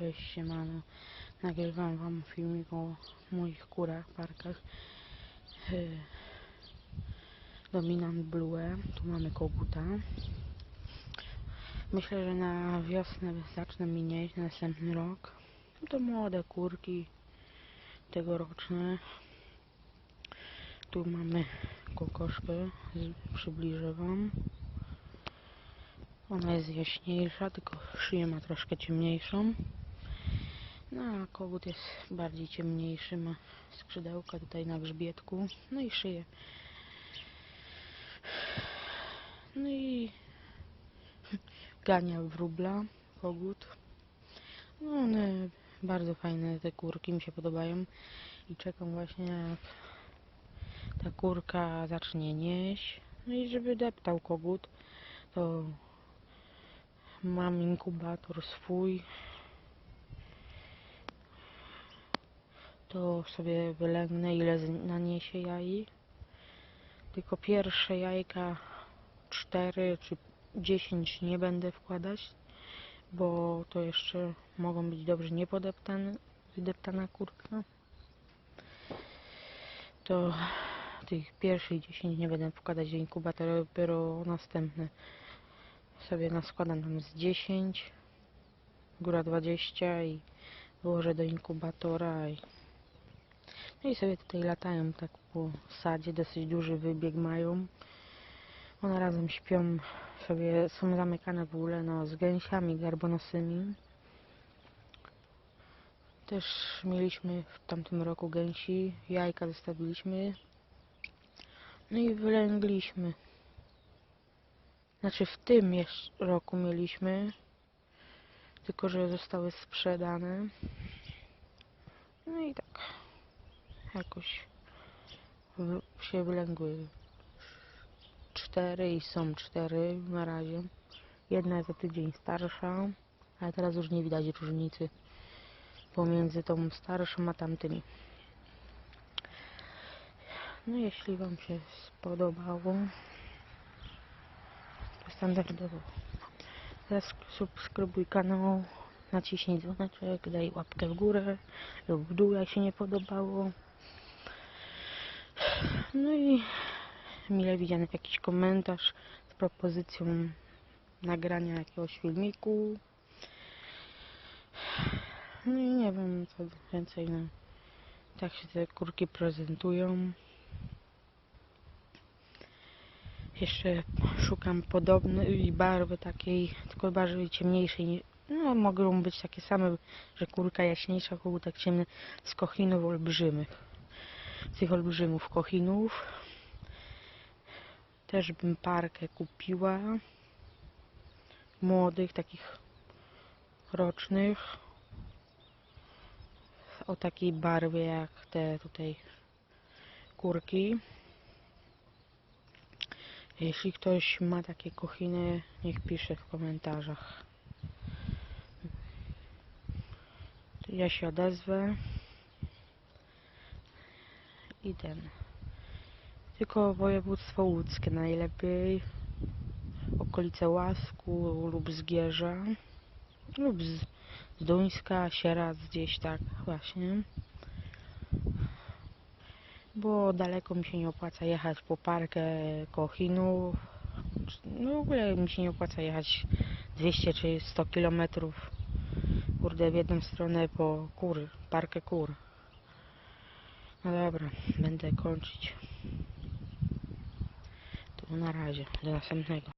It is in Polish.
Cześć, siemano. Nagrywam wam filmik o moich kurach, parkach. Yy, Dominant Blue, tu mamy koguta. Myślę, że na wiosnę zacznę minieść, na następny rok. To młode kurki, tegoroczne. Tu mamy kokoszkę, przybliżę wam. Ona jest jaśniejsza, tylko szyję ma troszkę ciemniejszą. No a kogut jest bardziej ciemniejszy, ma skrzydełka tutaj na grzbietku, no i szyję. No i gania wróbla, kogut. No one bardzo fajne, te kurki mi się podobają i czekam właśnie jak ta kurka zacznie nieść. No i żeby deptał kogut, to mam inkubator swój. To sobie wylęgnę ile naniesie jaj. Tylko pierwsze jajka 4 czy 10 nie będę wkładać, bo to jeszcze mogą być dobrze niepodeptane, wydeptana kurka. To tych pierwszych 10 nie będę wkładać do inkubatora, dopiero następne sobie naskładam tam z 10, góra 20 i włożę do inkubatora i i sobie tutaj latają tak po sadzie, dosyć duży wybieg mają. One razem śpią sobie, są zamykane w ogóle no, z gęsiami garbonosymi. Też mieliśmy w tamtym roku gęsi, jajka zostawiliśmy. No i wylęgliśmy. Znaczy w tym roku mieliśmy, tylko że zostały sprzedane. No i tak jakoś w- się wylęgły cztery i są cztery na razie. Jedna jest o tydzień starsza, ale teraz już nie widać różnicy pomiędzy tą starszą a tamtymi. No jeśli Wam się spodobało, to standardowo zasubskrybuj kanał, naciśnij dzwoneczek, daj łapkę w górę lub w dół, jak się nie podobało. No i mile widziany jakiś komentarz z propozycją nagrania jakiegoś filmiku. No i nie wiem co więcej, no. Tak się te kurki prezentują. Jeszcze szukam podobnej barwy takiej, tylko bardziej ciemniejszej. ni- No mogą być takie same, że kurka jaśniejsza, kogutek ciemny z kochinów olbrzymych. Tych olbrzymów kochinów. Też bym parkę kupiła. Młodych, takich rocznych. O takiej barwie jak te tutaj kurki. Jeśli ktoś ma takie kochiny, niech pisze w komentarzach. Ja się odezwę. I ten. Tylko województwo łódzkie najlepiej. Okolice Łasku lub Zgierza. Lub z, z Duńska, Sieradz gdzieś tak właśnie. Bo daleko mi się nie opłaca jechać po parkę Kochinów. No w ogóle mi się nie opłaca jechać 200 czy 100 kilometrów kurde w jedną stronę po kur, parkę kur. No dobra, będę kończyć. To na razie, do następnego.